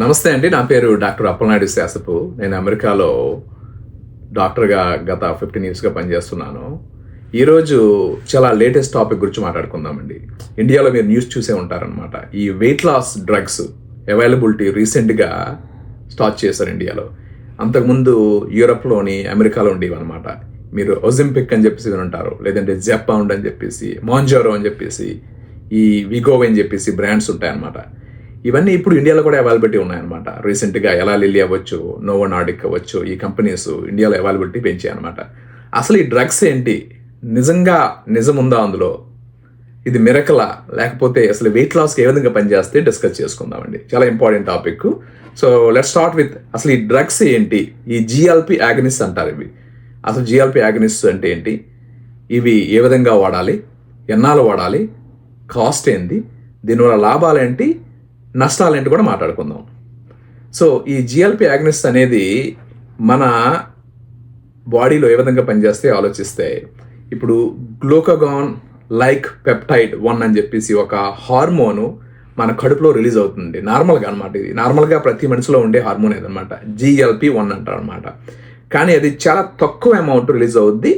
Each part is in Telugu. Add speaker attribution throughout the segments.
Speaker 1: నమస్తే అండి నా పేరు డాక్టర్ అప్పలనాయుడు శాసపు నేను అమెరికాలో డాక్టర్గా గత ఫిఫ్టీన్ ఇయర్స్గా పనిచేస్తున్నాను. ఈరోజు చాలా లేటెస్ట్ టాపిక్ గురించి మాట్లాడుకుందామండి. ఇండియాలో మీరు న్యూస్ చూసే ఉంటారనమాట ఈ వెయిట్ లాస్ డ్రగ్స్ అవైలబిలిటీ రీసెంట్గా స్టార్ట్ చేశారు ఇండియాలో. అంతకుముందు యూరప్లోని అమెరికాలో ఉండేవి అనమాట మీరు ఒజింపిక్ అని చెప్పేసి వినుంటారు లేదంటే జెప్పౌండ్ అని చెప్పేసి మాంజోరో అని చెప్పేసి ఈ విగోవ్ అని చెప్పేసి బ్రాండ్స్ ఉంటాయన్నమాట. ఇవన్నీ ఇప్పుడు ఇండియాలో కూడా అవైలబిలిటీ ఉన్నాయన్నమాట. రీసెంట్గా ఎలా లిల్లీ అవ్వచ్చు నోవో నాడిక్ అవ్వచ్చు ఈ కంపెనీస్ ఇండియాలో అవైలబిలిటీ పెంచాయి అనమాట అసలు ఈ డ్రగ్స్ ఏంటి? నిజంగా నిజం ఉందా అందులో? ఇది మిరకలా లేకపోతే అసలు వెయిట్ లాస్కి ఏ విధంగా పనిచేస్తే డిస్కస్ చేసుకుందామండి. చాలా important topic so let start with అసలు ఈ డ్రగ్స్ ఏంటి? ఈ జిఎల్పి యాగనిస్ అంటారు ఇవి. అసలు జిఎల్పి యాగనిస్ అంటే ఏంటి? ఇవి ఏ విధంగా వాడాలి? ఎన్నాళ్ళు వాడాలి? కాస్ట్ ఏంటి దీనివల్ల లాభాలేంటి నష్టాలేంటి కూడా మాట్లాడుకుందాం. సో ఈ జిఎల్పి యాగనిస్ట్ అనేది మన బాడీలో ఏ విధంగా పనిచేస్తే ఆలోచిస్తే ఇప్పుడు గ్లూకగాన్ లైక్ పెప్టైడ్ వన్ అని చెప్పేసి ఒక హార్మోను మన కడుపులో రిలీజ్ అవుతుంది నార్మల్గా అనమాట ఇది. నార్మల్గా ప్రతి మనిషిలో ఉండే హార్మోన్ ఏదనమాట జిఎల్పి వన్ అంటారు అనమాట కానీ అది చాలా తక్కువ అమౌంట్ రిలీజ్ అవుద్ది.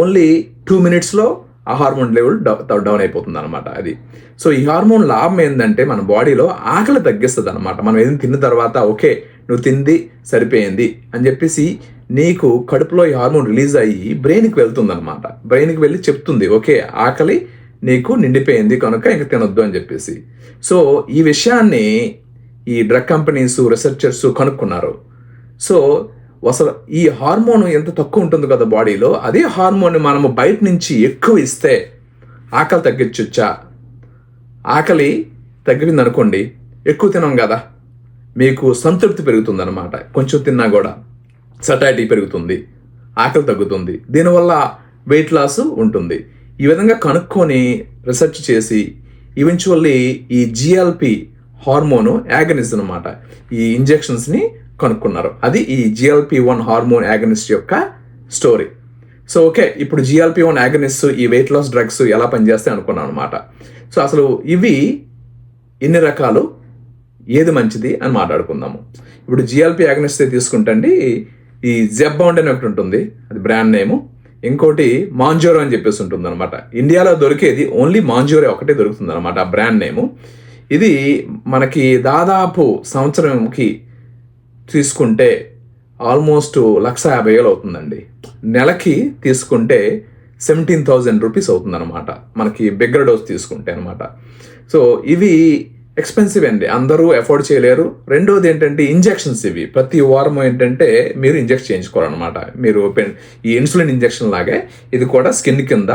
Speaker 1: ఓన్లీ టూ మినిట్స్లో ఆ హార్మోన్ లెవెల్ డౌన్ అయిపోతుంది అనమాట అది. సో ఈ హార్మోన్ లాభం ఏంటంటే మన బాడీలో ఆకలి తగ్గిస్తుంది అనమాట మనం ఏదైనా తిన్న తర్వాత ఓకే నువ్వు తింది సరిపోయింది అని చెప్పేసి నీకు కడుపులో ఈ హార్మోన్ రిలీజ్ అయ్యి బ్రెయిన్కి వెళ్తుంది అనమాట బ్రెయిన్కి వెళ్ళి చెప్తుంది ఓకే ఆకలి నీకు నిండిపోయింది కనుక ఇంక తినొద్దు అని చెప్పేసి. సో ఈ విషయాన్ని ఈ డ్రగ్ కంపెనీస్ రీసెర్చర్స్ కనుక్కున్నారు. సో అసలు ఈ హార్మోన్ ఎంత తక్కువ ఉంటుంది కదా బాడీలో అదే హార్మోన్ మనము బయట నుంచి ఎక్కువ ఇస్తే ఆకలి తగ్గించొచ్చా? ఆకలి తగ్గింది అనుకోండి ఎక్కువ తినం కదా. మీకు సంతృప్తి పెరుగుతుంది అనమాట కొంచెం తిన్నా కూడా సటాయిటీ పెరుగుతుంది ఆకలి తగ్గుతుంది. దీనివల్ల వెయిట్ లాస్ ఉంటుంది. ఈ విధంగా కనుక్కొని రీసెర్చ్ చేసి ఈవెన్చువల్లీ ఈ జిఎల్పి హార్మోను యాగనిస్ అనమాట ఈ ఇంజెక్షన్స్ని కనుక్కున్నారు. అది ఈ జిఎల్పి వన్ హార్మోన్ యాగనిస్ట్ యొక్క స్టోరీ సో ఓకే ఇప్పుడు జిఎల్పి వన్ యాగనిస్ట్ ఈ వెయిట్ లాస్ డ్రగ్స్ ఎలా పనిచేస్తాయి అనుకున్నాను అనమాట సో అసలు ఇవి ఎన్ని రకాలు ఏది మంచిది అని మాట్లాడుకుందాము. ఇప్పుడు జిఎల్పి యాగనిస్ట్ తీసుకుంటండి ఈ జెబ్బౌండ్ అని ఒకటి ఉంటుంది అది బ్రాండ్ నేము ఇంకోటి మాంజోరో అని చెప్పేసి ఉంటుంది అనమాట ఇండియాలో దొరికేది ఓన్లీ మాంజోరే ఒకటే దొరుకుతుంది అనమాట ఆ బ్రాండ్ నేము ఇది మనకి దాదాపు సంవత్సరంకి తీసుకుంటే ఆల్మోస్ట్ లక్ష యాభై వేలు అవుతుందండి. నెలకి తీసుకుంటే సెవెంటీన్ థౌజండ్ రూపీస్ అవుతుంది అనమాట మనకి బిగ్గర్ డోస్ తీసుకుంటే అనమాట సో ఇవి ఎక్స్పెన్సివ్ అండి. అందరూ అఫోర్డ్ చేయలేరు. రెండోది ఏంటంటే ఇంజెక్షన్స్ ఇవి. ప్రతి వారం ఏంటంటే మీరు ఇంజెక్ట్ చేయించుకోవాలన్నమాట. మీరు పెన్- ఈ ఇన్సులిన్ ఇంజెక్షన్ లాగే ఇది కూడా స్కిన్ కింద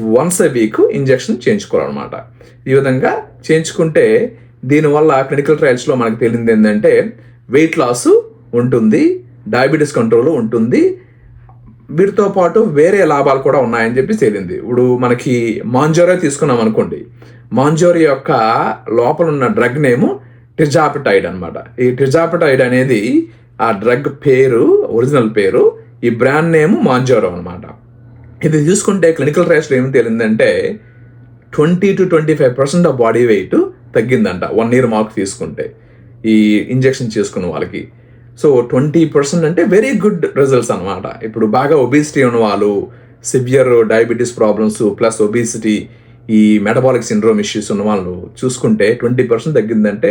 Speaker 1: వన్స్ ఎ వీక్ ఇంజెక్షన్ చేయించుకోవాలన్నమాట. ఈ విధంగా చేయించుకుంటే దీనివల్ల క్లినికల్ ట్రయల్స్లో మనకు తెలియదు ఏంటంటే వెయిట్ లాస్ ఉంటుంది డయాబెటీస్ కంట్రోల్ ఉంటుంది. వీటితో పాటు వేరే లాభాలు కూడా ఉన్నాయని చెప్పి తేలింది. ఇప్పుడు మనకి మాంజోరే తీసుకున్నాం అనుకోండి. మాంజోరి యొక్క లోపల ఉన్న డ్రగ్ నేము టిజాపిటైడ్ అనమాట ఈ టిజాపిటైడ్ అనేది ఆ డ్రగ్ పేరు ఒరిజినల్ పేరు ఈ బ్రాండ్ నేమ్ మాంజోరో అనమాట ఇది చూసుకుంటే క్లినికల్ ట్రయల్స్లో ఏమి తేలిందంటే twenty two twenty five percent of body weight తగ్గిందంట వన్ ఇయర్ మార్క్ తీసుకుంటే. ఈ ఇంజెక్షన్ చేసుకున్న వాళ్ళకి. సో ట్వంటీ పర్సెంట్ అంటే వెరీ గుడ్ రిజల్ట్స్ అనమాట ఇప్పుడు బాగా ఒబిసిటీ ఉన్న వాళ్ళు severe diabetes problems plus obesity ఈ మెటబాలిక్ సిండ్రోమ్ ఇష్యూస్ ఉన్న వాళ్ళు చూసుకుంటే ట్వంటీ పర్సెంట్ తగ్గిందంటే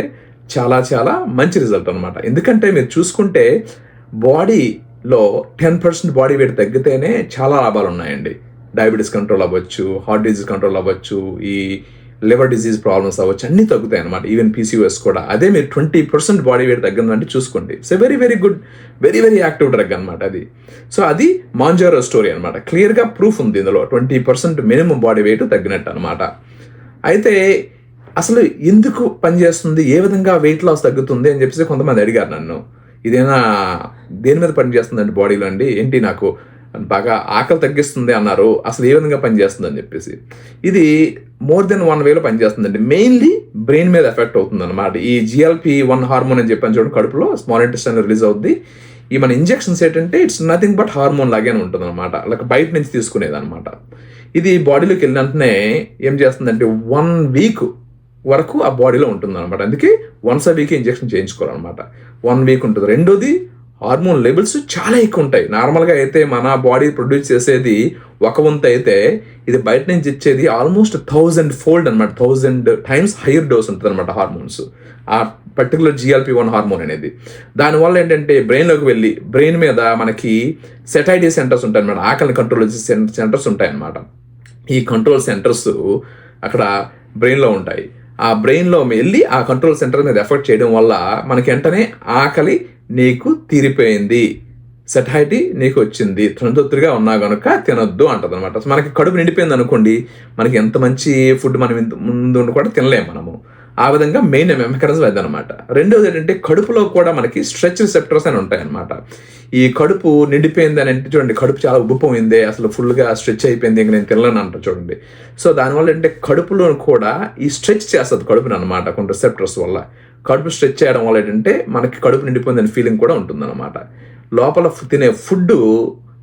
Speaker 1: చాలా చాలా మంచి రిజల్ట్ అనమాట ఎందుకంటే మీరు చూసుకుంటే బాడీలో టెన్ పర్సెంట్ బాడీ వెయిట్ తగ్గితేనే చాలా లాభాలు ఉన్నాయండి. డయాబెటీస్ కంట్రోల్ అవ్వచ్చు హార్ట్ డిజీజ్ కంట్రోల్ అవ్వచ్చు ఈ లివర్ డిజీజ్ ప్రాబ్లమ్స్ అవ్వచ్చు అన్ని తగ్గుతాయి అనమాట ఈవెన్ పీసీఓఎస్ కూడా. అదే మీరు ట్వంటీ పర్సెంట్ బాడీ వెయిట్ తగ్గిందంటే చూసుకోండి. So very very good very very active drug అనమాట అది. సో అది మాంజారో స్టోరీ అనమాట క్లియర్గా ప్రూఫ్ ఉంది ఇందులో. Twenty percent minimum body weight తగ్గినట్టు అనమాట అయితే అసలు ఎందుకు పనిచేస్తుంది? ఏ విధంగా వెయిట్ లాస్ తగ్గుతుంది అని చెప్పేసి కొంతమంది అడిగారు నన్ను. ఇదేనా దేని మీద పనిచేస్తుందండి బాడీలో అండి? ఏంటి నాకు బాగా ఆకలి తగ్గిస్తుంది అన్నారు. అసలు ఏ విధంగా పనిచేస్తుంది అని చెప్పేసి. ఇది మోర్ దెన్ వన్ వేలో పనిచేస్తుందండి. మెయిన్లీ బ్రెయిన్ మీద ఎఫెక్ట్ అవుతుంది అనమాట ఈ జిఎల్పి వన్ హార్మోన్ అని చెప్పాను చూడండి కడుపులో స్మాల్ ఇంటెస్టైన్ రిలీజ్ అవుద్ది. ఈ మన ఇంజెక్షన్స్ ఏంటంటే ఇట్స్ నథింగ్ బట్ హార్మోన్ లాగానే ఉంటుంది అనమాట లైక్ బయట నుంచి తీసుకునేది అనమాట ఇది బాడీలోకి వెళ్ళిన వెంటనే ఏం చేస్తుందంటే వన్ వీక్ వరకు ఆ బాడీలో ఉంటుంది అనమాట అందుకే వన్స్ ఆ వీక్ ఇంజెక్షన్ చేయించుకోవాలన్నమాట. వన్ వీక్ ఉంటుంది. రెండోది హార్మోన్ లెవెల్స్ చాలా ఎక్కువ ఉంటాయి నార్మల్గా అయితే మన బాడీ ప్రొడ్యూస్ చేసేది ఒక వంత అయితే ఇది బయట నుంచి ఇచ్చేది ఆల్మోస్ట్ థౌజండ్ ఫోల్డ్ అనమాట థౌజండ్ టైమ్స్ హైయర్ డోస్ ఉంటుంది అనమాట హార్మోన్స్. ఆ పర్టికులర్ జిఎల్పి వన్ హార్మోన్ అనేది. దానివల్ల ఏంటంటే బ్రెయిన్లోకి వెళ్ళి బ్రెయిన్ మీద మనకి సెటైటీ సెంటర్స్ ఉంటాయి అనమాట ఆకలిని కంట్రోల్ చేసే సెంటర్స్ ఉంటాయి అనమాట ఈ కంట్రోల్ సెంటర్స్ అక్కడ బ్రెయిన్లో ఉంటాయి. ఆ బ్రెయిన్లో వెళ్ళి ఆ కంట్రోల్ సెంటర్ మీద ఎఫెక్ట్ చేయడం వల్ల మనకి వెంటనే ఆకలి నీకు తీరిపోయింది. సెటైటీ నీకు వచ్చింది తృణతొత్తుగా ఉన్నా కనుక తినొద్దు అంటది అనమాట మనకి కడుపు నిండిపోయింది అనుకోండి మనకి ఎంత మంచి ఫుడ్ మనం ఇంత ముందు కూడా తినలేము మనము. ఆ విధంగా మెయిన్ మెకానిజం అనమాట రెండోది ఏంటంటే కడుపులో కూడా మనకి స్ట్రెచ్ రిసెప్టర్స్ అని ఉంటాయి అనమాట ఈ కడుపు నిండిపోయింది అని అంటే చూడండి కడుపు చాలా ఉబ్బిపోయింది అసలు ఫుల్గా స్ట్రెచ్ అయిపోయింది ఇంక నేను తినలేను అంట చూడండి. సో దానివల్ల ఏంటంటే కడుపులో కూడా ఈ స్ట్రెచ్ చేస్తుంది కడుపుని అనమాట కొన్ని రిసెప్టర్స్ వల్ల. కడుపు స్ట్రెచ్ చేయడం వల్ల ఏంటంటే మనకి కడుపు నిండిపోయిందని ఫీలింగ్ కూడా ఉంటుందన్నమాట. లోపల తినే ఫుడ్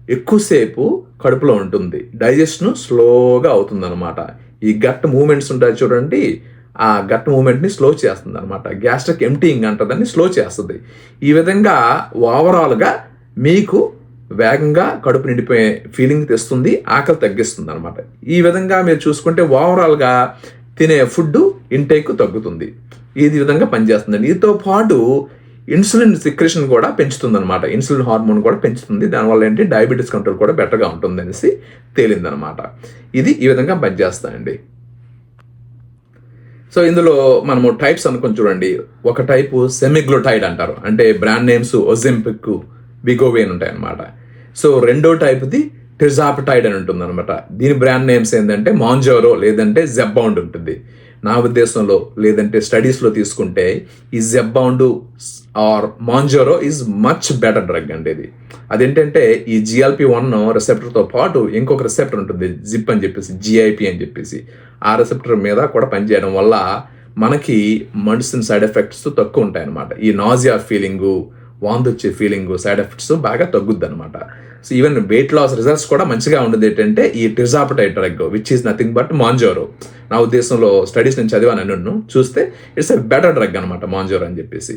Speaker 1: ఎక్కువసేపు కడుపులో ఉంటుంది. డైజెషన్ స్లోగా అవుతుందన్నమాట. ఈ గట్ మూమెంట్స్ ఉంటాయి చూడండి ఆ గట్ మూమెంట్ని స్లో చేస్తుంది అనమాట గ్యాస్ట్రిక్ ఎంటీయింగ్ అంటదని స్లో చేస్తుంది. ఈ విధంగా ఓవరాల్గా మీకు వేగంగా కడుపు నిండిపోయే ఫీలింగ్ తెస్తుంది ఆకలి తగ్గిస్తుంది అనమాట ఈ విధంగా మీరు చూసుకుంటే ఓవరాల్గా తినే ఫుడ్ ఇంటేక్ తగ్గుతుంది. ఈ విధంగా పనిచేస్తుందండి? దీంతో పాటు ఇన్సులిన్ సిక్రేషన్ కూడా పెంచుతుంది అనమాట ఇన్సులిన్ హార్మోన్ కూడా పెంచుతుంది. దానివల్ల ఏంటి? డయాబెటీస్ కంట్రోల్ కూడా బెటర్గా ఉంటుంది అనేసి తేలిందనమాట ఇది ఈ విధంగా పనిచేస్తాయండి సో ఇందులో మనము టైప్స్ అనుకుని చూడండి. ఒక టైపు సెమిగ్లోటైడ్ అంటారు. అంటే బ్రాండ్ నేమ్స్ ఒజెంపిక్ బిగోవేన్ ఉంటాయన్నమాట. సో రెండో టైప్ది టైడ్ అని ఉంటుంది అనమాట దీని బ్రాండ్ నేమ్స్ ఏంటంటే మాంజోరో లేదంటే జెబ్బౌండ్ ఉంటుంది. నా ఉద్దేశంలో లేదంటే స్టడీస్లో తీసుకుంటే ఈ Zepbound or Mounjaro is much better drug అండి ఇది. అదేంటంటే ఈ జిఎల్పి వన్ రిసెప్టర్తో పాటు ఇంకొక రిసెప్టర్ ఉంటుంది జిప్ అని చెప్పేసి జిఐపి అని చెప్పేసి. ఆ రిసెప్టర్ మీద కూడా పనిచేయడం వల్ల మనకి మెడిసిన్ సైడ్ ఎఫెక్ట్స్ తక్కువ ఉంటాయి అనమాట ఈ నాజియా ఫీలింగు వాంతి వచ్చే ఫీలింగ్ సైడ్ ఎఫెక్ట్స్ బాగా తగ్గుద్ది అనమాట so even weight loss results కూడా మంచిగా ఉండేది ఏంటంటే ఈ tirzepatide drug which is nothing but Mounjaro నా ఉద్దేశంలో స్టడీస్ నేను చదివాను నన్ను చూస్తే ఇట్స్ ఎ బెటర్ డ్రగ్ అనమాట మాంజోరో అని చెప్పేసి.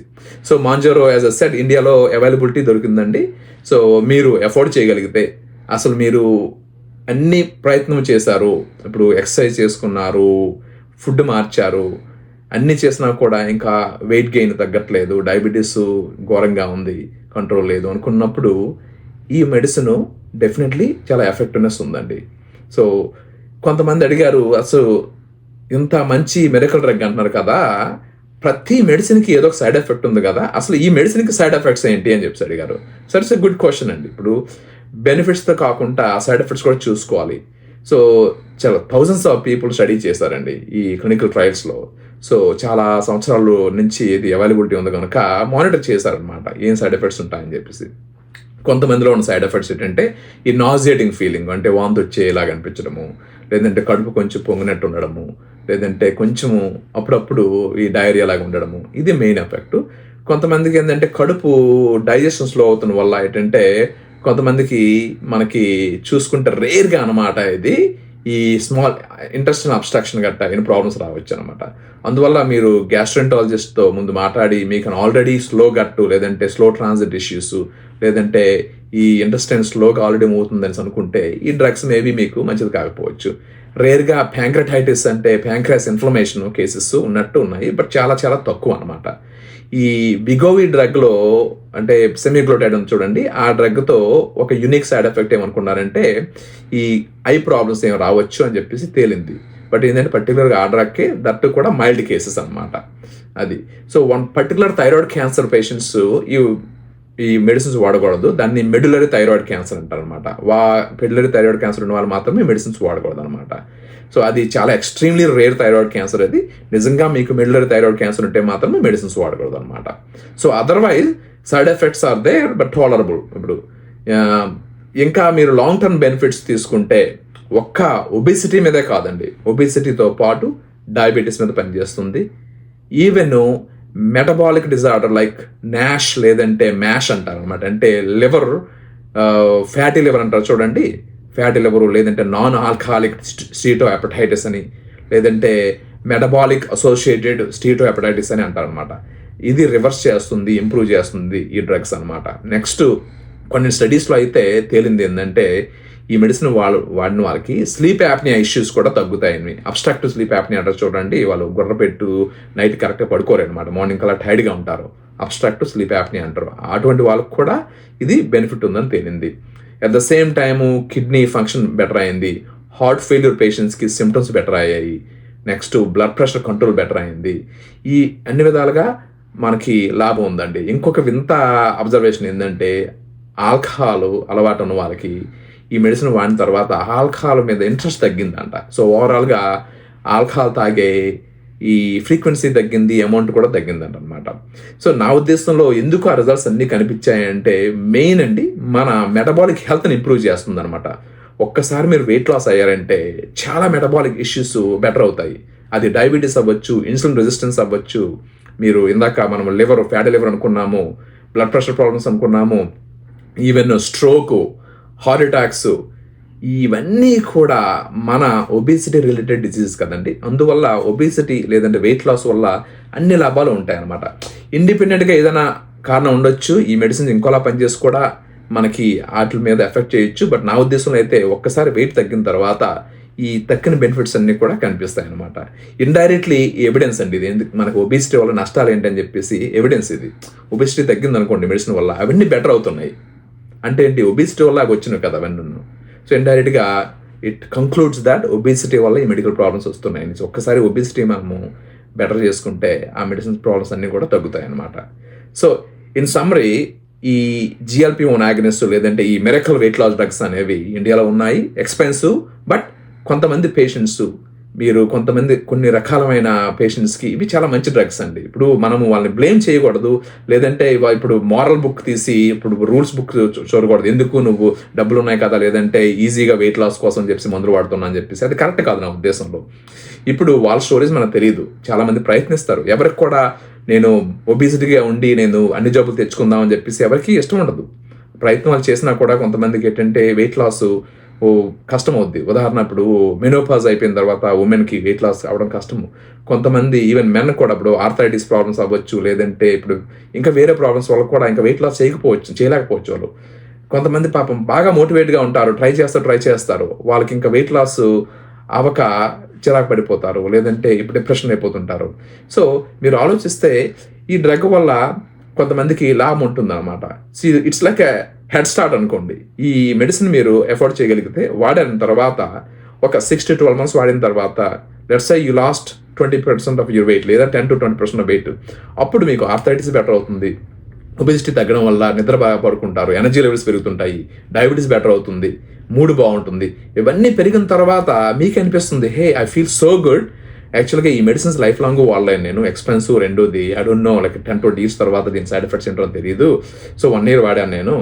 Speaker 1: So Mounjaro as a set ఇండియాలో అవైలబిలిటీ దొరికిందండి. సో మీరు ఎఫోర్డ్ చేయగలిగితే అసలు మీరు అన్ని ప్రయత్నం చేశారు. ఇప్పుడు ఎక్సర్సైజ్ చేసుకున్నారు ఫుడ్ మార్చారు అన్ని చేసినా కూడా ఇంకా వెయిట్ గెయిన్ తగ్గట్లేదు డయాబెటీస్ ఘోరంగా ఉంది కంట్రోల్ లేదు అనుకున్నప్పుడు ఈ మెడిసిన్ డెఫినెట్లీ చాలా ఎఫెక్టివ్నెస్ ఉందండి. సో కొంతమంది అడిగారు అసలు ఇంత మంచి మెడికల్ డ్రగ్ అంటున్నారు కదా ప్రతి మెడిసిన్కి ఏదో ఒక సైడ్ ఎఫెక్ట్ ఉంది కదా అసలు ఈ మెడిసిన్కి సైడ్ ఎఫెక్ట్స్ ఏంటి? అని చెప్పి అడిగారు. Sir it's a good question అండి. ఇప్పుడు బెనిఫిట్స్తో కాకుండా సైడ్ ఎఫెక్ట్స్ కూడా చూసుకోవాలి. సో చాలా థౌజండ్స్ ఆఫ్ పీపుల్ స్టడీ చేశారండి ఈ క్లినికల్ ట్రయల్స్లో సో చాలా సంవత్సరాల నుంచి ఇది అవైలబిలిటీ ఉంది కనుక మానిటర్ చేశారనమాట ఏం సైడ్ ఎఫెక్ట్స్ ఉంటాయని చెప్పేసి. కొంతమందిలో ఉన్న సైడ్ ఎఫెక్ట్స్ ఏంటంటే ఈ నాజియేటింగ్ ఫీలింగ్ అంటే వాంతి వచ్చేలాగా అనిపించడము లేదంటే కడుపు కొంచెం పొంగినట్టు ఉండడము లేదంటే కొంచెము అప్పుడప్పుడు ఈ డైరియా లాగా ఉండడము ఇది మెయిన్ ఎఫెక్ట్. కొంతమందికి ఏంటంటే కడుపు డైజెషన్ స్లో అవుతున్న వల్ల ఏంటంటే కొంతమందికి మనకి చూసుకుంటే రేర్గా అనమాట ఇది. ఈ స్మాల్ ఇంటెస్టల్ అబ్స్ట్రక్షన్ గట్ట ఇన్ ప్రాబ్లమ్స్ రావచ్చు అనమాట అందువల్ల మీరు గ్యాస్ట్రెంటాలజిస్ట్తో ముందు మాట్లాడి మీకు ఆల్రెడీ స్లో గట్టు లేదంటే స్లో ట్రాన్సిట్ ఇష్యూస్ లేదంటే ఈ ఇంటెస్టైన్ స్లోగా ఆల్రెడీ మూవ్ అవుతుందని అనుకుంటే ఈ డ్రగ్స్ మేబీ మీకు మంచిది కాకపోవచ్చు. రేర్గా ప్యాంక్రటైటిస్ అంటే ప్యాంక్రాస్ ఇన్ఫ్లమేషన్ కేసెస్ ఉన్నట్టు ఉన్నాయి బట్ చాలా చాలా తక్కువ అనమాట. ఈ బిగోవి డ్రగ్లో అంటే సెమీగ్లోటైడ్ ఉంది చూడండి ఆ డ్రగ్తో ఒక యునిక్ సైడ్ ఎఫెక్ట్ ఏమనుకున్నారంటే ఈ ఐ ప్రాబ్లమ్స్ ఏం రావచ్చు అని చెప్పేసి తేలింది. బట్ ఏంటంటే పర్టికులర్గా ఆ డ్రగ్కే దట్ కూడా మైల్డ్ కేసెస్ అనమాట అది. So one particular thyroid cancer patients ఈ ఈ మెడిసిన్స్ వాడకూడదు. దాన్ని మెడులరీ థైరాయిడ్ క్యాన్సర్ అంటారు అనమాట వా మెడులరీ థైరాయిడ్ క్యాన్సర్ ఉన్న వాళ్ళు మాత్రమే మెడిసిన్స్ వాడకూడదు అనమాట సో అది చాలా ఎక్స్ట్రీమ్లీ రేర్ థైరాయిడ్ క్యాన్సర్ అది. నిజంగా మీకు మిడిలర్ థైరాయిడ్ క్యాన్సర్ ఉంటే మాత్రమే మెడిసిన్స్ వాడకూడదు అనమాట so otherwise side effects are there but tolerable ఇప్పుడు ఇంకా మీరు లాంగ్ టర్మ్ బెనిఫిట్స్ తీసుకుంటే ఒక్క ఒబిసిటీ మీదే కాదండి. ఒబిసిటీతో పాటు డయాబెటీస్ మీద పనిచేస్తుంది. Even metabolic disorder like NASH లేదంటే మ్యాష్ అంటారు అనమాట అంటే లివర్ ఫ్యాటీ లివర్ అంటారు చూడండి. ఫ్యాటీ లివర్ లేదంటే నాన్ ఆల్కహాలిక్ స్టీటో హెపటైటిస్ అని లేదంటే మెటబాలిక్ అసోసియేటెడ్ స్టీటో హెపటైటిస్ అని అంటారు అనమాట ఇది రివర్స్ చేస్తుంది ఇంప్రూవ్ చేస్తుంది ఈ డ్రగ్స్ అనమాట నెక్స్ట్ కొన్ని స్టడీస్లో అయితే తేలింది ఏంటంటే ఈ మెడిసిన్ వాళ్ళు వాడిన వాళ్ళకి స్లీప్ యాప్నియా ఇష్యూస్ కూడా తగ్గుతాయని అబ్స్ట్రాక్టివ్ స్లీప్ యాప్నియా అంటారు చూడండి వాళ్ళు గుర్రపెట్టు నైట్ కరెక్ట్గా పడుకోరు అనమాట మార్నింగ్ కల్లా టైర్డ్గా ఉంటారు. అబ్స్ట్రాక్టివ్ స్లీప్ యాప్నియా అంటారు. అటువంటి వాళ్ళకి కూడా ఇది బెనిఫిట్ ఉందని తేలింది. At the same time kidney function better అయింది హార్ట్ ఫెయిల్యూర్ పేషెంట్స్కి సిమ్టమ్స్ బెటర్ అయ్యాయి next blood pressure control better అయింది ఈ అన్ని విధాలుగా మనకి లాభం ఉందండి. ఇంకొక వింత అబ్జర్వేషన్ ఏంటంటే ఆల్కహాల్ అలవాటు ఉన్న వాళ్ళకి ఈ మెడిసిన్ వాడిన తర్వాత ఆల్కహాల్ మీద ఇంట్రెస్ట్ తగ్గిందంట. సో ఓవరాల్గా ఆల్కహాల్ తాగే ఈ ఫ్రీక్వెన్సీ తగ్గింది అమౌంట్ కూడా తగ్గిందంట అనమాట సో నా ఉద్దేశంలో ఎందుకు ఆ రిజల్ట్స్ అన్నీ కనిపించాయంటే మెయిన్ అండి మన మెటబాలిక్ హెల్త్ని ఇంప్రూవ్ చేస్తుంది అనమాట ఒక్కసారి మీరు వెయిట్ లాస్ అయ్యారంటే చాలా మెటబాలిక్ ఇష్యూస్ బెటర్ అవుతాయి. అది డయాబెటీస్ అవ్వచ్చు ఇన్సులిన్ రెసిస్టెన్స్ అవ్వచ్చు. మీరు ఇందాక మనం లివర్ ఫ్యాటీ లివర్ అనుకున్నాము బ్లడ్ ప్రెషర్ ప్రాబ్లమ్స్ అనుకున్నాము ఈవెన్ స్ట్రోకు హార్ట్ అటాక్స్ ఇవన్నీ కూడా మన ఒబేసిటీ రిలేటెడ్ డిసీజెస్ కదండి. అందువల్ల ఒబేసిటీ లేదంటే వెయిట్ లాస్ వల్ల అన్ని లాభాలు ఉంటాయి అన్నమాట ఇండిపెండెంట్గా ఏదైనా కారణం ఉండొచ్చు. ఈ మెడిసిన్స్ ఇంకోలా పనిచేసి కూడా మనకి వాటి మీద ఎఫెక్ట్ చేయొచ్చు. బట్ నా ఉద్దేశంలో అయితే ఒక్కసారి వెయిట్ తగ్గిన తర్వాత ఈ తక్కిన బెనిఫిట్స్ అన్ని కూడా కనిపిస్తాయి అనమాట ఇండైరెక్ట్లీ ఎవిడెన్స్ అండి ఇది. ఎందుకు? మనకు ఒబేసిటీ వల్ల నష్టాలు ఏంటని చెప్పేసి ఎవిడెన్స్ ఇది. ఒబేసిటీ తగ్గింది అనుకోండి మెడిసిన్ వల్ల అవన్నీ బెటర్ అవుతున్నాయి. అంటే ఏంటి? ఒబేసిటీ వల్ల అవి వచ్చినాయి కదా అవన్నీ. సో ఇండైరెక్ట్గా ఇట్ కంక్లూడ్స్ దాట్ ఒబిసిటీ వల్ల ఈ మెడికల్ ప్రాబ్లమ్స్ వస్తున్నాయి. ఒక్కసారి ఒబిసిటీ మనము బెటర్ చేసుకుంటే ఆ మెడిసిన్స్ ప్రాబ్లమ్స్ అన్నీ కూడా తగ్గుతాయి అనమాట సో ఇన్ సమ్మరీ ఈ జిఎల్పి ఓన్ ఆగ్నెస్ లేదంటే ఈ మెరకల్ వెయిట్ లాస్ డ్రగ్స్ అనేవి ఇండియాలో ఉన్నాయి ఎక్స్పెన్సివ్ బట్ కొంతమంది పేషెంట్స్ మీరు కొంతమంది కొన్ని రకాలమైన పేషెంట్స్కి ఇవి చాలా మంచి డ్రగ్స్ అండి. ఇప్పుడు మనము వాళ్ళని బ్లేమ్ చేయకూడదు. లేదంటే ఇప్పుడు మారల్ బుక్ తీసి ఇప్పుడు రూల్స్ బుక్ చూడకూడదు. ఎందుకు నువ్వు డబ్బులు ఉన్నాయి కదా లేదంటే ఈజీగా వెయిట్ లాస్ కోసం చెప్పి మందులు వాడుతున్నా అని చెప్పేసి. అది కరెక్ట్ కాదు నా ఉద్దేశంలో. ఇప్పుడు వాళ్ళ స్టోరీస్ మనకు తెలియదు చాలామంది ప్రయత్నిస్తారు. ఎవరికి కూడా నేను ఒబిసిటీగా ఉండి నేను అన్ని జబ్బులు తెచ్చుకుందాం అని చెప్పేసి ఎవరికి ఇష్టం ఉండదు. ప్రయత్నం వాళ్ళు చేసినా కూడా కొంతమందికి ఏంటంటే వెయిట్ లాస్ కష్టం అవుద్ది ఉదాహరణ ఇప్పుడు మెనోపాజ్ అయిపోయిన తర్వాత ఉమెన్కి వెయిట్ లాస్ అవడం కష్టము. కొంతమంది ఈవెన్ మెన్ కూడా ఇప్పుడు ఆర్థరైటిస్ ప్రాబ్లమ్స్ అవ్వచ్చు లేదంటే ఇప్పుడు ఇంకా వేరే ప్రాబ్లమ్స్ వాళ్ళకి కూడా ఇంకా వెయిట్ లాస్ చేయకపోవచ్చు చేయలేకపోవచ్చు వాళ్ళు. కొంతమంది పాపం బాగా మోటివేట్గా ఉంటారు ట్రై చేస్తారు ట్రై చేస్తారు. వాళ్ళకి ఇంకా వెయిట్ లాస్ అవక చిరాకు పడిపోతారు లేదంటే ఇప్పుడు డిప్రెషన్ అయిపోతుంటారు. సో మీరు ఆలోచిస్తే ఈ డ్రగ్ వల్ల కొంతమందికి లాభం ఉంటుంది అనమాట ఇట్స్ లైక్ హెడ్ స్టార్ట్ అనుకోండి ఈ మెడిసిన్ మీరు ఎఫోర్డ్ చేయగలిగితే వాడిన తర్వాత ఒక సిక్స్ టు ట్వెల్వ్ మంత్స్ వాడిన తర్వాత let's I you lost twenty percent of your weight లేదా ten to twenty percent of weight అప్పుడు మీకు ఆర్థరైటిస్ బెటర్ అవుతుంది. ఒబిసిటీ తగ్గడం వల్ల నిద్ర బాగా పడుకుంటారు ఎనర్జీ లెవెల్స్ పెరుగుతుంటాయి డయాబెటీస్ బెటర్ అవుతుంది మూడ్ బాగుంటుంది. ఇవన్నీ పెరిగిన తర్వాత మీకు అనిపిస్తుంది hey I feel so good యాక్చువల్గా ఈ మెడిసిన్స్ లైఫ్ లాంగ్ వాడలేను నేను ఎక్స్పెన్సివ్ రెండోది I don't know like ten twenty years తర్వాత దీని సైడ్ ఎఫెక్ట్స్ ఏంటో తెలియదు సో వన్ ఇయర్ వాడాను నేను.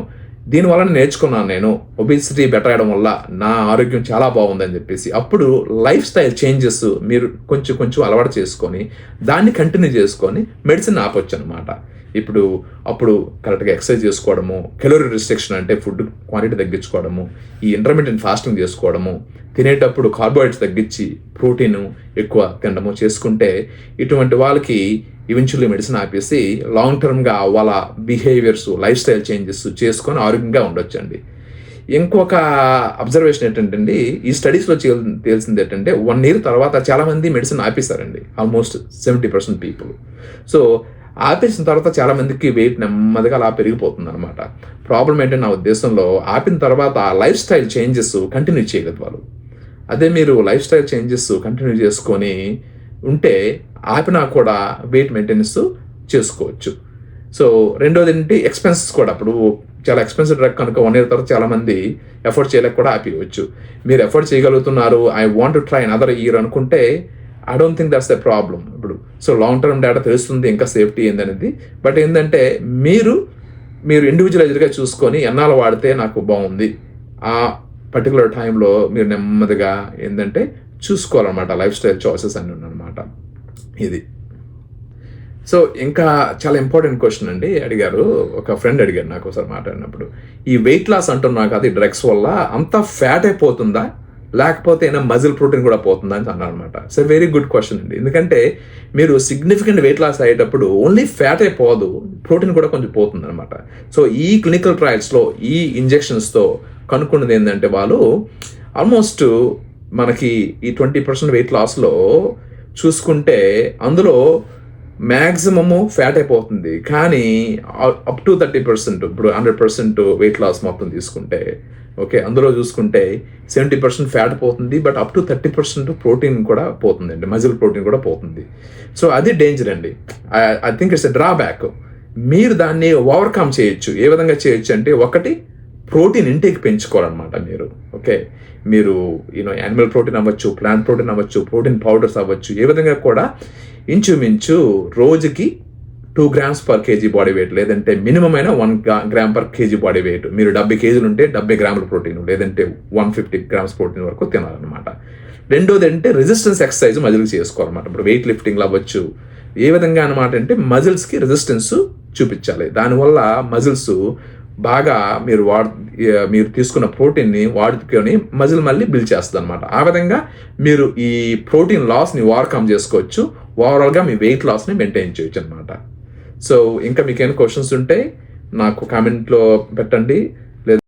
Speaker 1: దీనివల్ల నేర్చుకున్నాను నేను. ఒబిసిటీ బెటర్ అయ్యడం వల్ల నా ఆరోగ్యం చాలా బాగుందని చెప్పేసి. అప్పుడు లైఫ్ స్టైల్ చేంజెస్ మీరు కొంచెం కొంచెం అలవాటు చేసుకొని దాన్ని కంటిన్యూ చేసుకొని మెడిసిన్ ఆపొచ్చు అనమాట ఇప్పుడు అప్పుడు కరెక్ట్గా ఎక్సర్సైజ్ చేసుకోవడము కెలోరీ రిస్ట్రిక్షన్ అంటే ఫుడ్ క్వాంటిటీ తగ్గించుకోవడము ఈ ఇంటర్మీడియట్ ఫాస్టింగ్ చేసుకోవడము తినేటప్పుడు కార్బోహైడ్రేట్స్ తగ్గించి ప్రోటీన్ ఎక్కువ తినడము చేసుకుంటే ఇటువంటి వాళ్ళకి ఈవెన్చువల్లీ మెడిసిన్ ఆపేసి లాంగ్ టర్మ్గా వాళ్ళ బిహేవియర్స్ లైఫ్ స్టైల్ చేంజెస్ చేసుకొని ఆరోగ్యంగా ఉండొచ్చండి. ఇంకొక అబ్జర్వేషన్ ఏంటంటే ఈ స్టడీస్లో తెలిసింది ఏంటంటే వన్ ఇయర్ తర్వాత చాలామంది medicine ఆపేశారండి. Almost seventy percent people so ఆపేసిన తర్వాత చాలా మందికి వెయిట్ నెమ్మదిగా అలా పెరిగిపోతుంది అనమాట ప్రాబ్లం ఏంటంటే నా ఉద్దేశంలో ఆపిన తర్వాత లైఫ్ స్టైల్ చేంజెస్ కంటిన్యూ చేయగలదు వాళ్ళు. అదే మీరు లైఫ్ స్టైల్ చేంజెస్ కంటిన్యూ చేసుకొని ఉంటే ఆపినా కూడా వెయిట్ మెయింటెనెన్స్ చేసుకోవచ్చు. సో రెండోది ఏంటి? ఎక్స్పెన్సెస్ కూడా. అప్పుడు చాలా ఎక్స్పెన్సివ్ డ్రగ్ కనుక వన్ ఇయర్ తర్వాత చాలా మంది ఎఫోర్డ్ చేయలేక కూడా ఆపివచ్చు మీరు ఎఫోర్డ్ చేయగలుగుతున్నారు I want to try another year అనుకుంటే I don't think that's the problem ఇప్పుడు సో లాంగ్ టర్మ్ డేటా తెలుస్తుంది ఇంకా సేఫ్టీ ఏందనేది. బట్ ఏంటంటే మీరు మీరు ఇండివిజువలైజ్గా చూసుకొని ఎన్నాళ్ళు వాడితే నాకు బాగుంది? ఆ పర్టికులర్ టైంలో మీరు నెమ్మదిగా ఏంటంటే చూసుకోవాలన్నమాట లైఫ్ స్టైల్ చాయిసెస్ అన్నీ ఉన్నమాట ఇది. సో ఇంకా చాలా ఇంపార్టెంట్ క్వశ్చన్ అండి. అడిగారు ఒక ఫ్రెండ్ అడిగారు నాకు ఒకసారి మాట్లాడినప్పుడు. ఈ వెయిట్ లాస్ అంటున్నా కదా ఈ డ్రగ్స్ వల్ల అంతా ఫ్యాట్ అయిపోతుందా? లేకపోతే ఏమైనా మజిల్ ప్రోటీన్ కూడా పోతుందా అని అన్నారు అనమాట సో వెరీ గుడ్ క్వశ్చన్ అండి. ఎందుకంటే మీరు సిగ్నిఫికెంట్ వెయిట్ లాస్ అయ్యేటప్పుడు ఓన్లీ ఫ్యాట్ అయిపోదు ప్రోటీన్ కూడా కొంచెం పోతుంది అనమాట సో ఈ క్లినికల్ ట్రయల్స్లో ఈ ఇంజెక్షన్స్తో కనుక్కున్నది ఏంటంటే వాళ్ళు ఆల్మోస్ట్ మనకి ఈ ట్వంటీ పర్సెంట్ వెయిట్ లాస్లో చూసుకుంటే అందులో మ్యాక్సిమము ఫ్యాట్ అయిపోతుంది. కానీ అప్ టు థర్టీ పర్సెంట్ ఇప్పుడు హండ్రెడ్ పర్సెంట్ వెయిట్ లాస్ మొత్తం తీసుకుంటే ఓకే అందులో చూసుకుంటే సెవెంటీ పర్సెంట్ ఫ్యాట్ పోతుంది but up to thirty percent protein కూడా పోతుందండి. మజిల్ ప్రోటీన్ కూడా పోతుంది. సో అది డేంజర్ అండి. I think it's a drawback మీరు దాన్ని ఓవర్కమ్ చేయొచ్చు. ఏ విధంగా చేయొచ్చు అంటే ఒకటి ప్రోటీన్ ఇంటేక్ పెంచుకోవాలన్నమాట మీరు. ఓకే. మీరు యూనో యానిమల్ ప్రోటీన్ అవ్వచ్చు ప్లాంట్ ప్రోటీన్ అవ్వచ్చు ప్రోటీన్ పౌడర్స్ అవ్వచ్చు ఏ విధంగా కూడా ఇంచుమించు రోజుకి two grams per kg body weight లేదంటే మినిమం అయినా one gram per kg body weight మీరు డెబ్బై కేజీలు ఉంటే డెబ్బై గ్రాముల ప్రోటీన్ లేదంటే వన్ ఫిఫ్టీ గ్రామ్స్ ప్రోటీన్ వరకు తినాలన్నమాట. రెండోది అంటే రెసిస్టెన్స్ ఎక్సర్సైజ్ మజిల్స్ చేసుకోవాలన్నమాట. ఇప్పుడు వెయిట్ లిఫ్టింగ్లు అవ్వచ్చు. ఏ విధంగా అనమాట అంటే మజిల్స్కి రెసిస్టెన్స్ చూపించాలి. దానివల్ల మజిల్స్ బాగా మీరు వాడు మీరు తీసుకున్న ప్రోటీన్ని వాడుకొని మజిల్ మళ్ళీ బిల్డ్ చేస్తుంది అనమాట ఆ విధంగా మీరు ఈ ప్రోటీన్ లాస్ని ఓవర్కమ్ చేసుకోవచ్చు. ఓవరాల్గా మీ వెయిట్ లాస్ని మెయింటైన్ చేయొచ్చు అనమాట సో ఇంకా మీకు క్వశ్చన్స్ ఉంటే నాకు కామెంట్లో పెట్టండి.